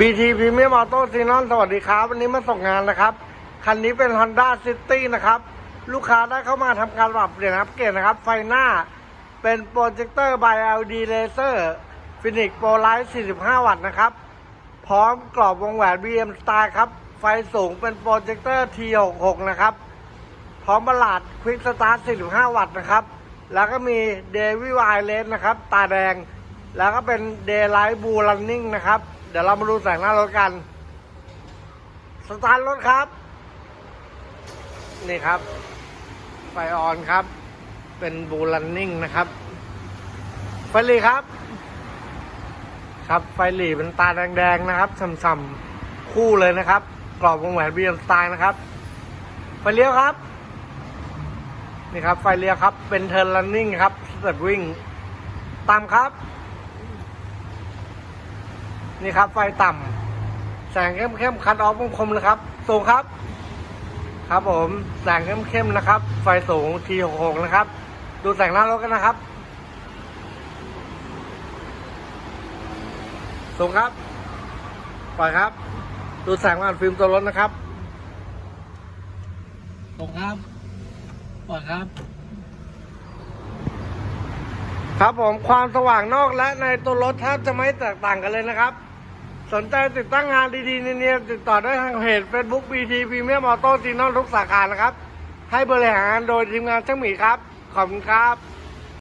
BT Premium Auto s e n o n สวัสดีครับ วันนี้มาส่งงานนะครับ คันนี้เป็น Honda City นะครับ ลูกค้าได้เข้ามาทำการปรับเปลี่ยนอัปเกรดนะครับ ไฟหน้าเป็นโปรเจคเตอร์ by LED Laser Phoenix Pro Light 45 วัตต์นะครับ พร้อมกรอบวงแหวน BM Style ครับ ไฟสูงเป็นโปรเจคเตอร์ T66 นะครับ พร้อมประหลาด Quick Start 45 วัตต์นะครับ แล้วก็มี Davy Wireless นะครับ ตาแดง แล้วก็เป็น Daylight Blue Running นะครับ ดี๋ยวเรามาดูแสงหน้ารถกัน สตาร์ทรถครับ นี่ครับ ไฟออนครับ เป็น Blue Running นะครับ ไฟหลีครับ ครับไฟหลีเป็นตาแดงๆนะครับฉ่ำๆคู่เลยนะครับ กรอบวงแหวน BM Style นะครับ ไฟเลี้ยวครับ นี่ครับ ไฟเลี้ยวครับ เป็นเทิร์น running ครับสเต็ปวิ่งต่ำครับ นี่ครับ ไฟต่ำแสงเข้มๆคัดออฟคมๆนะครับ สูงครับ ครับผมแสงเข้มๆนะครับ ไฟสูง T66 นะครับ ดูแสงหน้ารถกันนะครับ สูงครับปล่อยครับ ดูแสงผ่านฟิล์มตัวรถนะครับตรงครับปล่อยครับครับผมความสว่างนอกและในตัวรถแทบจะไม่แตกต่างกันเลยนะครับ สนใจติดตั้งงานดีๆเนียนๆติดต่อได้ทางเพจ Facebook BT Premium Auto จีนอนทุกสาขานะครับ ให้บริหารโดยทีมงานช่างหมีครับ ขอบคุณครับ